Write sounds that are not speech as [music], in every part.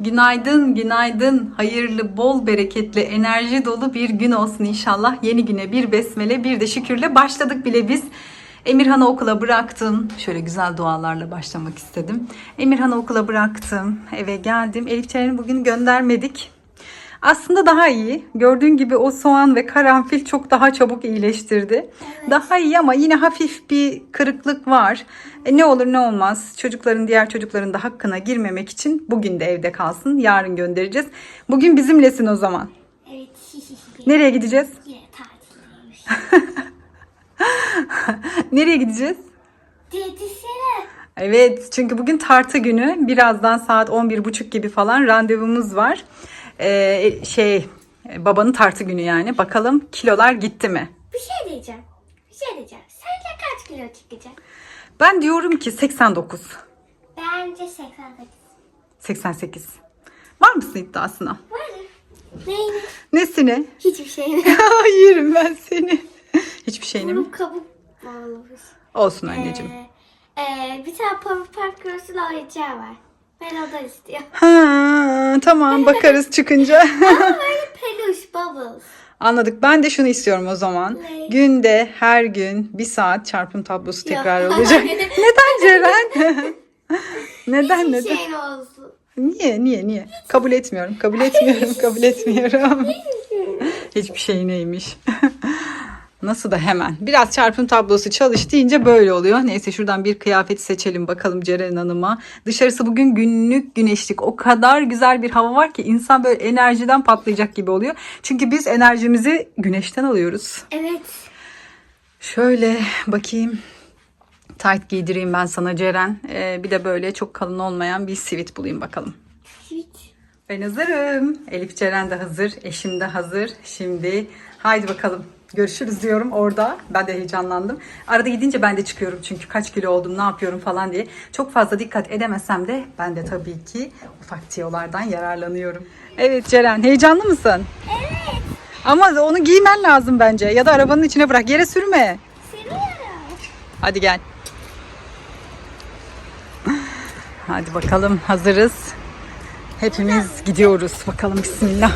Günaydın, günaydın. Hayırlı, bol bereketli, enerji dolu bir gün olsun inşallah. Yeni güne bir besmele, bir de şükürle başladık bile biz. Emirhan'ı okula bıraktım. Şöyle güzel dualarla başlamak istedim. Emirhan'ı okula bıraktım. Eve geldim. Elif Çelen'i bugün göndermedik. Aslında daha iyi. Gördüğün gibi o soğan ve karanfil çok daha çabuk iyileştirdi. Daha iyi ama yine hafif bir kırıklık var. E ne olur ne olmaz. Çocukların diğer çocukların da hakkına girmemek için bugün de evde kalsın. Yarın göndereceğiz. Bugün bizimlesin o zaman. Evet. [laughs] Nereye gideceğiz? Yine. [laughs] Nereye gideceğiz? Diyetisyene. Evet çünkü bugün tartı günü. Birazdan saat 11.30 gibi falan randevumuz var. Ee, şey babanın tartı günü yani. Bakalım kilolar gitti mi? Bir şey diyeceğim. Bir şey diyeceğim. Sence kaç kilo çıkacak? Ben diyorum ki 89. Bence 88. 88. Var mısın iddiasına? Varım. Neyini? Nesine? Hiçbir şeyini. Yerim [laughs] ben seni. Hiçbir şeyini mi? Bunun kabuk bağlamış. Olsun anneciğim. Ee, ee, bir tane Power Park Girls'ın oyuncağı var. Ben ondan istiyorum. Ha, tamam bakarız çıkınca. Ama [laughs] böyle peluş bubbles. Anladık. Ben de şunu istiyorum o zaman. Ne? Günde her gün bir saat çarpım tablosu Yok. tekrar olacak. [laughs] neden Ceren? [laughs] neden Hiçbir neden? şeyin olsun. Niye niye niye? Kabul etmiyorum. Kabul etmiyorum. kabul etmiyorum. Hiçbir şey neymiş. Nasıl da hemen. Biraz çarpım tablosu çalış deyince böyle oluyor. Neyse şuradan bir kıyafeti seçelim bakalım Ceren Hanım'a. Dışarısı bugün günlük güneşlik. O kadar güzel bir hava var ki insan böyle enerjiden patlayacak gibi oluyor. Çünkü biz enerjimizi güneşten alıyoruz. Evet. Şöyle bakayım. Tight giydireyim ben sana Ceren. Ee, bir de böyle çok kalın olmayan bir sivit bulayım bakalım. Hiç. Ben hazırım. Elif Ceren de hazır. Eşim de hazır. Şimdi haydi bakalım. Görüşürüz diyorum orada. Ben de heyecanlandım. Arada gidince ben de çıkıyorum çünkü kaç kilo oldum, ne yapıyorum falan diye. Çok fazla dikkat edemesem de ben de tabii ki ufak tiyolardan yararlanıyorum. Evet Ceren, heyecanlı mısın? Evet. Ama onu giymen lazım bence. Ya da arabanın içine bırak. Yere sürme. Seviyorum. Hadi gel. Hadi bakalım hazırız. Hepimiz gidiyoruz. Bakalım bismillah.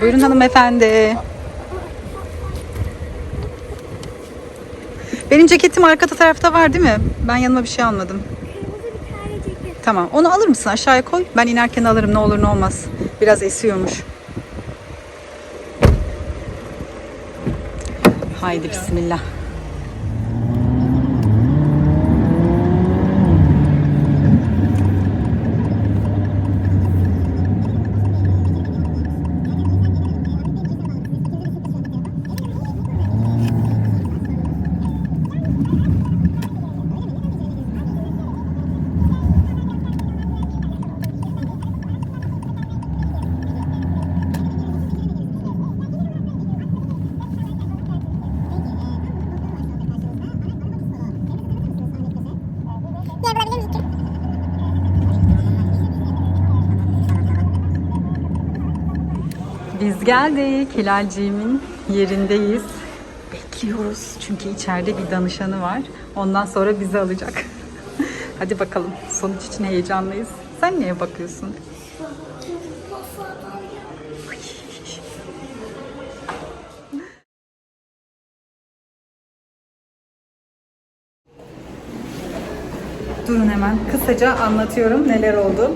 Buyurun hanımefendi. Benim ceketim arka tarafta var değil mi? Ben yanıma bir şey almadım. Kırmızı bir tane ceket. Tamam. Onu alır mısın? Aşağıya koy. Ben inerken alırım. Ne olur ne olmaz. Biraz esiyormuş. Haydi bismillah. Biz geldik. Hilalciğimin yerindeyiz. Bekliyoruz. Çünkü içeride bir danışanı var. Ondan sonra bizi alacak. [laughs] Hadi bakalım. Sonuç için heyecanlıyız. Sen niye bakıyorsun? [laughs] Durun hemen kısaca anlatıyorum neler oldu.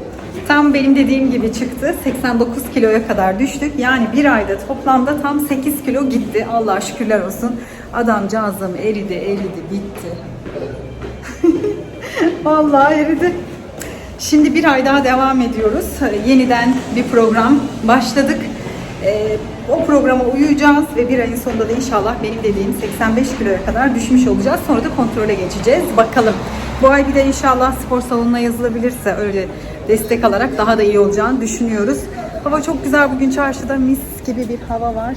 Tam benim dediğim gibi çıktı. 89 kiloya kadar düştük. Yani bir ayda toplamda tam 8 kilo gitti. Allah'a şükürler olsun. Adamcağızım eridi, eridi, bitti. [laughs] Vallahi eridi. Şimdi bir ay daha devam ediyoruz. Yeniden bir program başladık. Ee, o programa uyuyacağız ve bir ayın sonunda da inşallah benim dediğim 85 kiloya kadar düşmüş olacağız. Sonra da kontrole geçeceğiz. Bakalım. Bu ay bir de inşallah spor salonuna yazılabilirse öyle destek alarak daha da iyi olacağını düşünüyoruz. Hava çok güzel bugün çarşıda mis gibi bir hava var.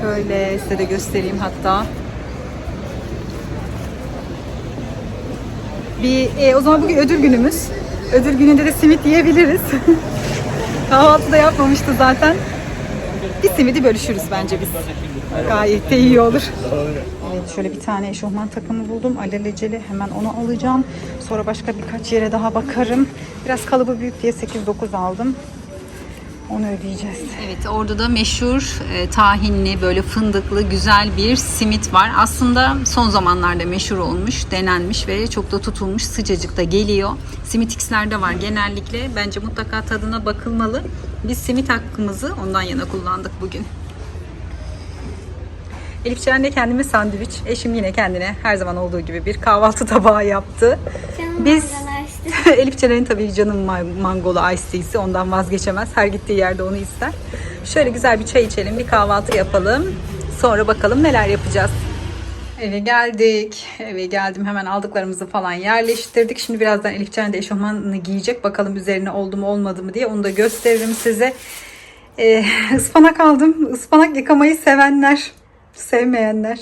Şöyle size de göstereyim hatta. Bir e, o zaman bugün ödül günümüz. Ödül gününde de simit yiyebiliriz. [laughs] Kahvaltı da yapmamıştı zaten. Bir simidi bölüşürüz bence biz. Gayet de iyi olur. Evet şöyle bir tane eşofman takımı buldum. Alelacele hemen onu alacağım. Sonra başka birkaç yere daha bakarım. Biraz kalıbı büyük diye 8-9 aldım. Onu ödeyeceğiz. Evet orada da meşhur e, tahinli böyle fındıklı güzel bir simit var. Aslında son zamanlarda meşhur olmuş, denenmiş ve çok da tutulmuş. Sıcacık da geliyor. Simit X'lerde var genellikle. Bence mutlaka tadına bakılmalı. Biz simit hakkımızı ondan yana kullandık bugün. Elif de kendime sandviç. Eşim yine kendine her zaman olduğu gibi bir kahvaltı [laughs] tabağı yaptı. Canım Biz. [laughs] Elif Ceren'in tabii canım ma- mangolu ice tea'si ondan vazgeçemez. Her gittiği yerde onu ister. Şöyle güzel bir çay içelim, bir kahvaltı yapalım. Sonra bakalım neler yapacağız. Eve geldik. Eve geldim. Hemen aldıklarımızı falan yerleştirdik. Şimdi birazdan Elif Ceren de eşofmanını giyecek. Bakalım üzerine oldu mu olmadı mı diye onu da gösteririm size. Ee, [laughs] ıspanak aldım. Ispanak yıkamayı sevenler, sevmeyenler.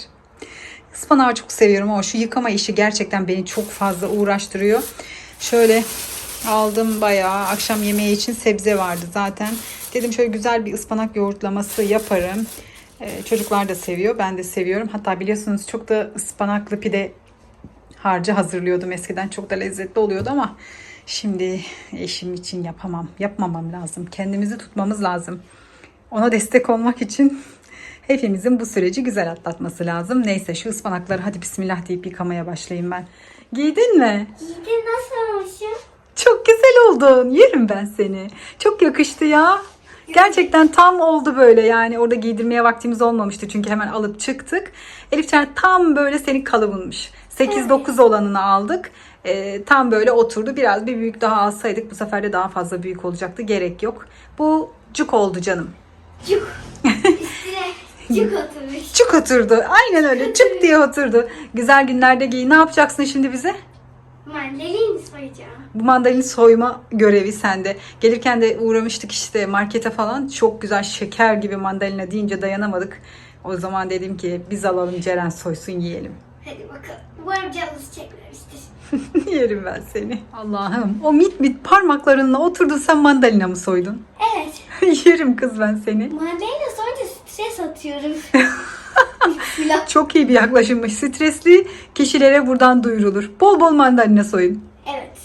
Ispanağı çok seviyorum ama şu yıkama işi gerçekten beni çok fazla uğraştırıyor. Şöyle aldım bayağı akşam yemeği için sebze vardı zaten. Dedim şöyle güzel bir ıspanak yoğurtlaması yaparım. Ee, çocuklar da seviyor, ben de seviyorum. Hatta biliyorsunuz çok da ıspanaklı pide harcı hazırlıyordum eskiden. Çok da lezzetli oluyordu ama şimdi eşim için yapamam. Yapmamam lazım. Kendimizi tutmamız lazım. Ona destek olmak için hepimizin bu süreci güzel atlatması lazım. Neyse şu ıspanakları hadi bismillah deyip yıkamaya başlayayım ben. Giydin mi? Giydim nasıl olmuşum? Çok güzel oldun. Yerim ben seni. Çok yakıştı ya. Gerçekten tam oldu böyle yani orada giydirmeye vaktimiz olmamıştı çünkü hemen alıp çıktık. Elifcan tam böyle senin kalıbınmış. 8-9 olanını aldık. Ee, tam böyle oturdu. Biraz bir büyük daha alsaydık bu sefer de daha fazla büyük olacaktı. Gerek yok. Bu cuk oldu canım. Cuk. [laughs] Oturmuş. Çuk oturdu. Aynen öyle. Çık diye oturdu. Güzel günlerde giy. Ne yapacaksın şimdi bize? Mandalin soyacağım. Bu mandalini soyma görevi sende. Gelirken de uğramıştık işte markete falan. Çok güzel şeker gibi mandalina deyince dayanamadık. O zaman dedim ki biz alalım Ceren soysun yiyelim. Hadi bakalım. Umarım canınız çekmemiştir. [laughs] Yerim ben seni. Allah'ım o mit mit parmaklarınla oturdun sen mandalina mı soydun? Evet. [laughs] Yerim kız ben seni. Mandalina soyunca stres atıyorum. [laughs] Çok iyi bir yaklaşımmış. Stresli kişilere buradan duyurulur. Bol bol mandalina soyun. Evet.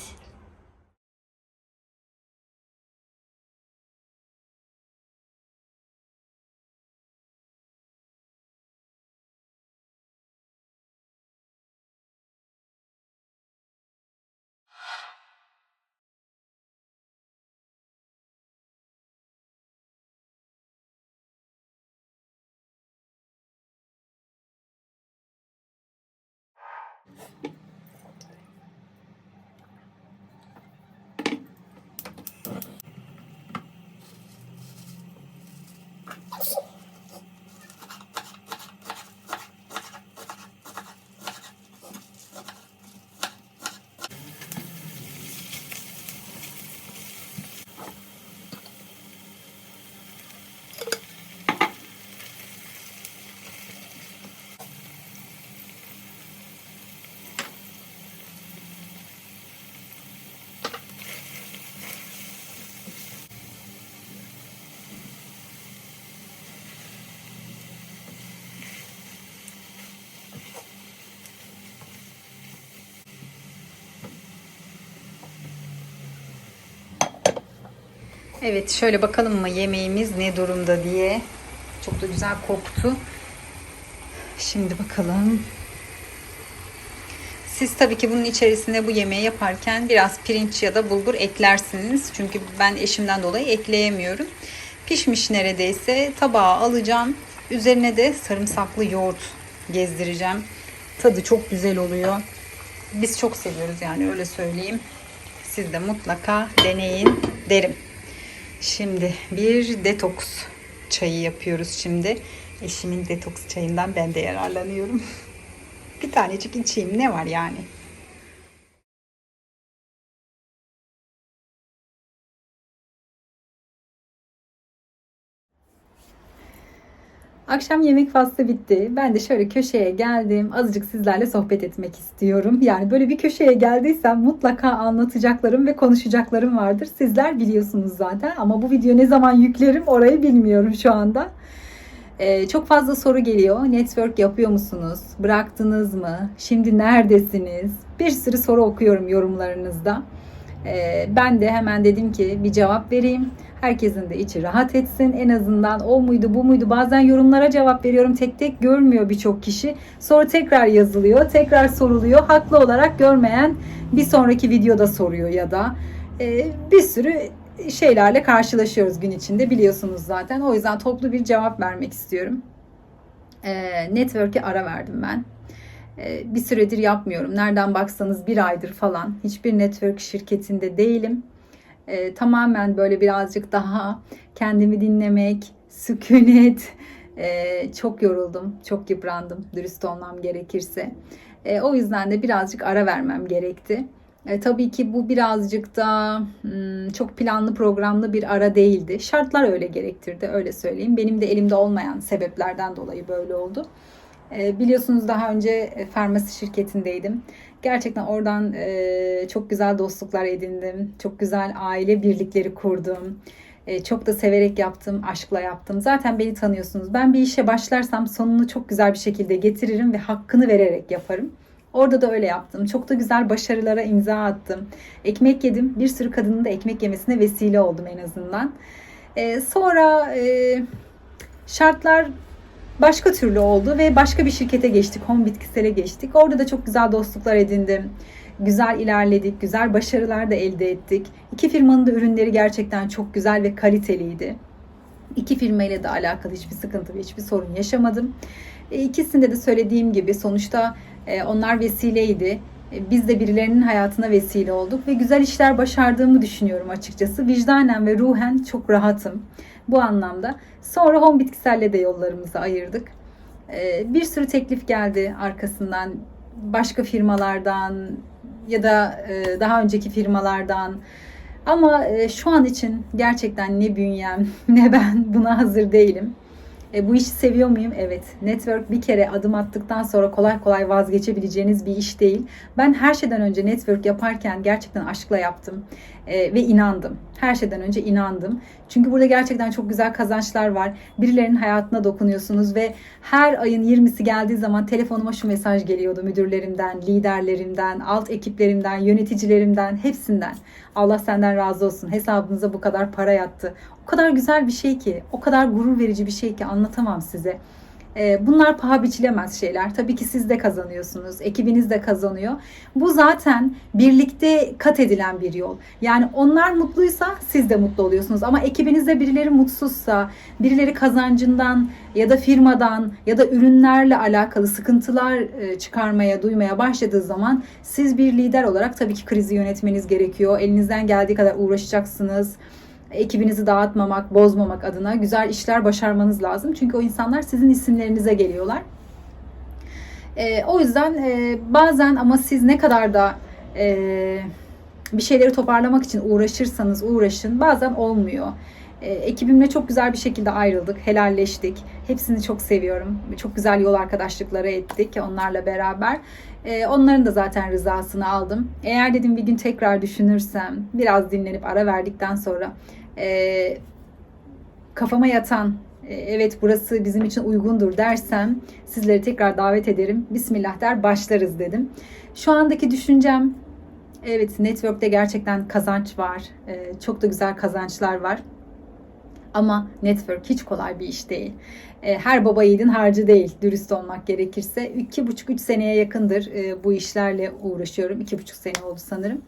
Evet şöyle bakalım mı yemeğimiz ne durumda diye. Çok da güzel koktu. Şimdi bakalım. Siz tabii ki bunun içerisine bu yemeği yaparken biraz pirinç ya da bulgur eklersiniz. Çünkü ben eşimden dolayı ekleyemiyorum. Pişmiş neredeyse tabağa alacağım. Üzerine de sarımsaklı yoğurt gezdireceğim. Tadı çok güzel oluyor. Biz çok seviyoruz yani öyle söyleyeyim. Siz de mutlaka deneyin derim. Şimdi bir detoks çayı yapıyoruz şimdi. Eşimin detoks çayından ben de yararlanıyorum. [laughs] bir tanecik içeyim ne var yani. Akşam yemek faslı bitti. Ben de şöyle köşeye geldim. Azıcık sizlerle sohbet etmek istiyorum. Yani böyle bir köşeye geldiysem mutlaka anlatacaklarım ve konuşacaklarım vardır. Sizler biliyorsunuz zaten ama bu video ne zaman yüklerim orayı bilmiyorum şu anda. Ee, çok fazla soru geliyor. Network yapıyor musunuz? Bıraktınız mı? Şimdi neredesiniz? Bir sürü soru okuyorum yorumlarınızda. Ee, ben de hemen dedim ki bir cevap vereyim. Herkesin de içi rahat etsin. En azından o muydu bu muydu? Bazen yorumlara cevap veriyorum. Tek tek görmüyor birçok kişi. Sonra tekrar yazılıyor. Tekrar soruluyor. Haklı olarak görmeyen bir sonraki videoda soruyor ya da Ee, bir sürü şeylerle karşılaşıyoruz gün içinde biliyorsunuz zaten. O yüzden toplu bir cevap vermek istiyorum. Ee, network'e ara verdim ben. Ee, bir süredir yapmıyorum. Nereden baksanız bir aydır falan. Hiçbir network şirketinde değilim. Ee, tamamen böyle birazcık daha kendimi dinlemek, sükunet. Ee, çok yoruldum, çok yıprandım dürüst olmam gerekirse. Ee, o yüzden de birazcık ara vermem gerekti. E, tabii ki bu birazcık da hmm, çok planlı programlı bir ara değildi. Şartlar öyle gerektirdi, öyle söyleyeyim. Benim de elimde olmayan sebeplerden dolayı böyle oldu. E, biliyorsunuz daha önce e, farmasi şirketindeydim. Gerçekten oradan e, çok güzel dostluklar edindim. Çok güzel aile birlikleri kurdum. E, çok da severek yaptım, aşkla yaptım. Zaten beni tanıyorsunuz. Ben bir işe başlarsam sonunu çok güzel bir şekilde getiririm ve hakkını vererek yaparım. Orada da öyle yaptım. Çok da güzel başarılara imza attım. Ekmek yedim. Bir sürü kadının da ekmek yemesine vesile oldum en azından. Ee, sonra e, şartlar başka türlü oldu ve başka bir şirkete geçtik. Home Bitkisel'e geçtik. Orada da çok güzel dostluklar edindim. Güzel ilerledik, güzel başarılar da elde ettik. İki firmanın da ürünleri gerçekten çok güzel ve kaliteliydi. İki firmayla da alakalı hiçbir sıkıntı ve hiçbir sorun yaşamadım. E, İkisinde de söylediğim gibi sonuçta e, onlar vesileydi. E, Biz de birilerinin hayatına vesile olduk ve güzel işler başardığımı düşünüyorum açıkçası. Vicdanen ve ruhen çok rahatım bu anlamda. Sonra Home Bitkisel'le de yollarımızı ayırdık. E, Bir sürü teklif geldi arkasından başka firmalardan ya da e, daha önceki firmalardan. Ama şu an için gerçekten ne bünyem [laughs] ne ben buna hazır değilim. E, bu işi seviyor muyum? Evet. Network bir kere adım attıktan sonra kolay kolay vazgeçebileceğiniz bir iş değil. Ben her şeyden önce network yaparken gerçekten aşkla yaptım E, ve inandım. Her şeyden önce inandım. Çünkü burada gerçekten çok güzel kazançlar var. Birilerinin hayatına dokunuyorsunuz ve her ayın 20'si geldiği zaman telefonuma şu mesaj geliyordu müdürlerimden, liderlerimden, alt ekiplerimden, yöneticilerimden, hepsinden. Allah senden razı olsun. Hesabınıza bu kadar para yattı. O kadar güzel bir şey ki, o kadar gurur verici bir şey ki anlatamam size. Ee, Bunlar paha biçilemez şeyler. Tabii ki siz de kazanıyorsunuz, ekibiniz de kazanıyor. Bu zaten birlikte kat edilen bir yol. Yani onlar mutluysa siz de mutlu oluyorsunuz. Ama ekibinizde birileri mutsuzsa, birileri kazancından ya da firmadan ya da ürünlerle alakalı sıkıntılar e, çıkarmaya, duymaya başladığı zaman siz bir lider olarak tabii ki krizi yönetmeniz gerekiyor. Elinizden geldiği kadar uğraşacaksınız ekibinizi dağıtmamak, bozmamak adına güzel işler başarmanız lazım. Çünkü o insanlar sizin isimlerinize geliyorlar. Ee, o yüzden e, bazen ama siz ne kadar da e, bir şeyleri toparlamak için uğraşırsanız uğraşın bazen olmuyor. E, ekibimle çok güzel bir şekilde ayrıldık, helalleştik. Hepsini çok seviyorum. Çok güzel yol arkadaşlıkları ettik onlarla beraber. E, onların da zaten rızasını aldım. Eğer dedim bir gün tekrar düşünürsem, biraz dinlenip ara verdikten sonra e, kafama yatan e, evet burası bizim için uygundur dersem sizleri tekrar davet ederim. Bismillah der başlarız dedim. Şu andaki düşüncem evet network'te gerçekten kazanç var. E, Çok da güzel kazançlar var. Ama network hiç kolay bir iş değil. E, Her baba yiğidin harcı değil dürüst olmak gerekirse. iki buçuk üç seneye yakındır e, bu işlerle uğraşıyorum. İki buçuk sene oldu sanırım.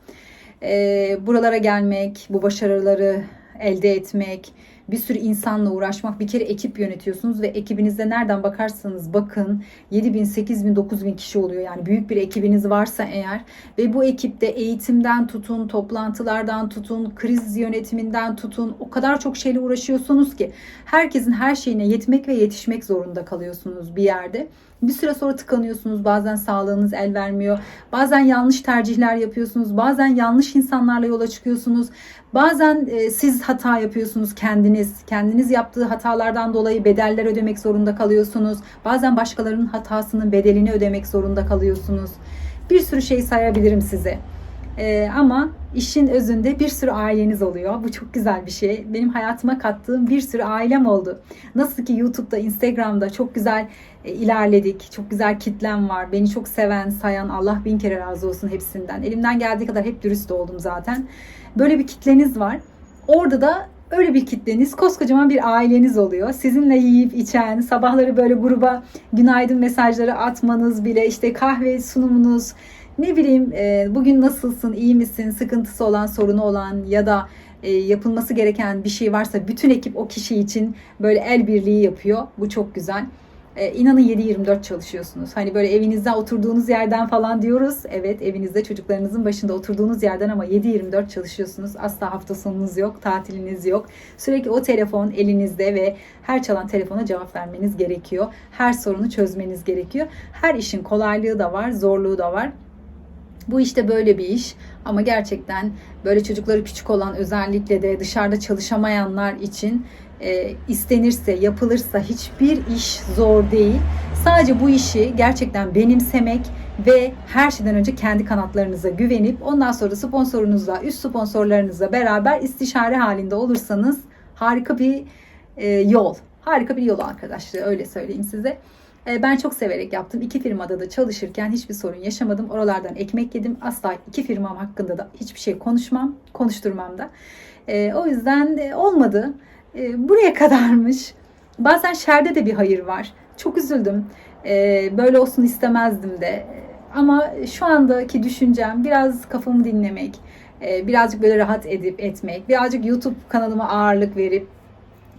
E, Buralara gelmek, bu başarıları elde etmek, bir sürü insanla uğraşmak. Bir kere ekip yönetiyorsunuz ve ekibinizde nereden bakarsanız bakın 7 bin, 8 bin, 9 bin kişi oluyor. Yani büyük bir ekibiniz varsa eğer ve bu ekipte eğitimden tutun, toplantılardan tutun, kriz yönetiminden tutun o kadar çok şeyle uğraşıyorsunuz ki herkesin her şeyine yetmek ve yetişmek zorunda kalıyorsunuz bir yerde. Bir süre sonra tıkanıyorsunuz. Bazen sağlığınız el vermiyor. Bazen yanlış tercihler yapıyorsunuz. Bazen yanlış insanlarla yola çıkıyorsunuz. Bazen e, siz hata yapıyorsunuz kendiniz. Kendiniz yaptığı hatalardan dolayı bedeller ödemek zorunda kalıyorsunuz. Bazen başkalarının hatasının bedelini ödemek zorunda kalıyorsunuz. Bir sürü şey sayabilirim size. Ee, ama işin özünde bir sürü aileniz oluyor. Bu çok güzel bir şey. Benim hayatıma kattığım bir sürü ailem oldu. Nasıl ki YouTube'da, Instagram'da çok güzel e, ilerledik. Çok güzel kitlem var. Beni çok seven, sayan Allah bin kere razı olsun hepsinden. Elimden geldiği kadar hep dürüst oldum zaten. Böyle bir kitleniz var. Orada da öyle bir kitleniz, koskocaman bir aileniz oluyor. Sizinle yiyip içen, sabahları böyle gruba günaydın mesajları atmanız bile, işte kahve sunumunuz, ne bileyim e, bugün nasılsın, iyi misin, sıkıntısı olan, sorunu olan ya da e, yapılması gereken bir şey varsa bütün ekip o kişi için böyle el birliği yapıyor. Bu çok güzel. E, inanın 7-24 çalışıyorsunuz. Hani böyle evinizde oturduğunuz yerden falan diyoruz. Evet evinizde çocuklarınızın başında oturduğunuz yerden ama 7-24 çalışıyorsunuz. Asla hafta sonunuz yok, tatiliniz yok. Sürekli o telefon elinizde ve her çalan telefona cevap vermeniz gerekiyor. Her sorunu çözmeniz gerekiyor. Her işin kolaylığı da var, zorluğu da var. Bu işte böyle bir iş ama gerçekten böyle çocukları küçük olan özellikle de dışarıda çalışamayanlar için e, istenirse, yapılırsa hiçbir iş zor değil. Sadece bu işi gerçekten benimsemek ve her şeyden önce kendi kanatlarınıza güvenip ondan sonra sponsorunuzla, üst sponsorlarınızla beraber istişare halinde olursanız harika bir e, yol. Harika bir yol arkadaşlar öyle söyleyeyim size. E, Ben çok severek yaptım. İki firmada da çalışırken hiçbir sorun yaşamadım. Oralardan ekmek yedim. Asla iki firmam hakkında da hiçbir şey konuşmam, konuşturmam da. E, o yüzden de olmadı. E, buraya kadarmış. Bazen şerde de bir hayır var. Çok üzüldüm. E, böyle olsun istemezdim de. Ama şu andaki düşüncem biraz kafamı dinlemek, e, birazcık böyle rahat edip etmek, birazcık YouTube kanalıma ağırlık verip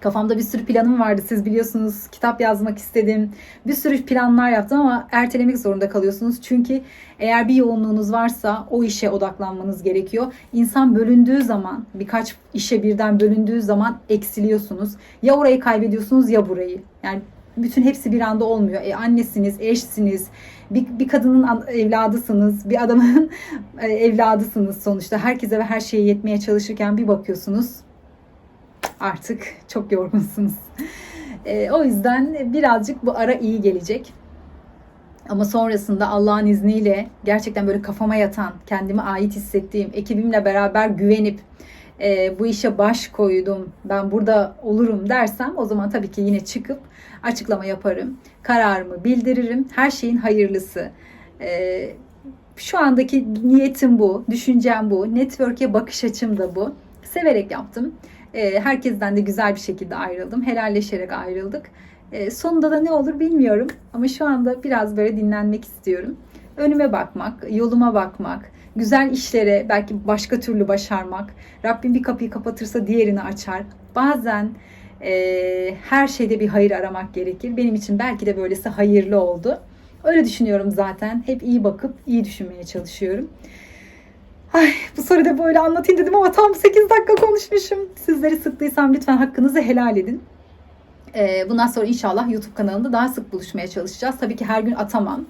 Kafamda bir sürü planım vardı. Siz biliyorsunuz kitap yazmak istedim. Bir sürü planlar yaptım ama ertelemek zorunda kalıyorsunuz. Çünkü eğer bir yoğunluğunuz varsa o işe odaklanmanız gerekiyor. İnsan bölündüğü zaman, birkaç işe birden bölündüğü zaman eksiliyorsunuz. Ya orayı kaybediyorsunuz ya burayı. Yani bütün hepsi bir anda olmuyor. E, annesiniz, eşsiniz, bir, bir kadının evladısınız, bir adamın [laughs] e, evladısınız sonuçta. Herkese ve her şeye yetmeye çalışırken bir bakıyorsunuz artık çok yorgunsunuz. E, o yüzden birazcık bu ara iyi gelecek. Ama sonrasında Allah'ın izniyle gerçekten böyle kafama yatan, kendime ait hissettiğim, ekibimle beraber güvenip e, bu işe baş koydum, ben burada olurum dersem o zaman tabii ki yine çıkıp açıklama yaparım. Kararımı bildiririm. Her şeyin hayırlısı. E, şu andaki niyetim bu, düşüncem bu, network'e bakış açım da bu. Severek yaptım. E, herkesten de güzel bir şekilde ayrıldım. Helalleşerek ayrıldık. E, sonunda da ne olur bilmiyorum. Ama şu anda biraz böyle dinlenmek istiyorum. Önüme bakmak, yoluma bakmak, güzel işlere belki başka türlü başarmak. Rabbim bir kapıyı kapatırsa diğerini açar. Bazen e, her şeyde bir hayır aramak gerekir. Benim için belki de böylesi hayırlı oldu. Öyle düşünüyorum zaten. Hep iyi bakıp iyi düşünmeye çalışıyorum. Ay bu soruda böyle anlatayım dedim ama tam 8 dakika konuşmuşum. Sizleri sıktıysam lütfen hakkınızı helal edin. Ee, bundan sonra inşallah YouTube kanalında daha sık buluşmaya çalışacağız. Tabii ki her gün atamam.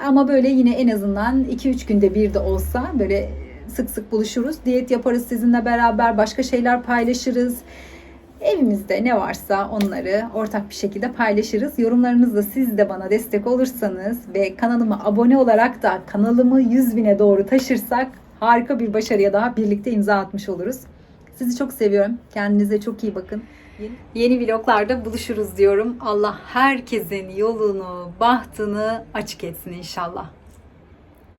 Ama böyle yine en azından 2-3 günde bir de olsa böyle sık sık buluşuruz. Diyet yaparız sizinle beraber. Başka şeyler paylaşırız. Evimizde ne varsa onları ortak bir şekilde paylaşırız. Yorumlarınızla siz de bana destek olursanız ve kanalıma abone olarak da kanalımı 100 bine doğru taşırsak harika bir başarıya daha birlikte imza atmış oluruz. Sizi çok seviyorum. Kendinize çok iyi bakın. Yeni vloglarda buluşuruz diyorum. Allah herkesin yolunu, bahtını açık etsin inşallah.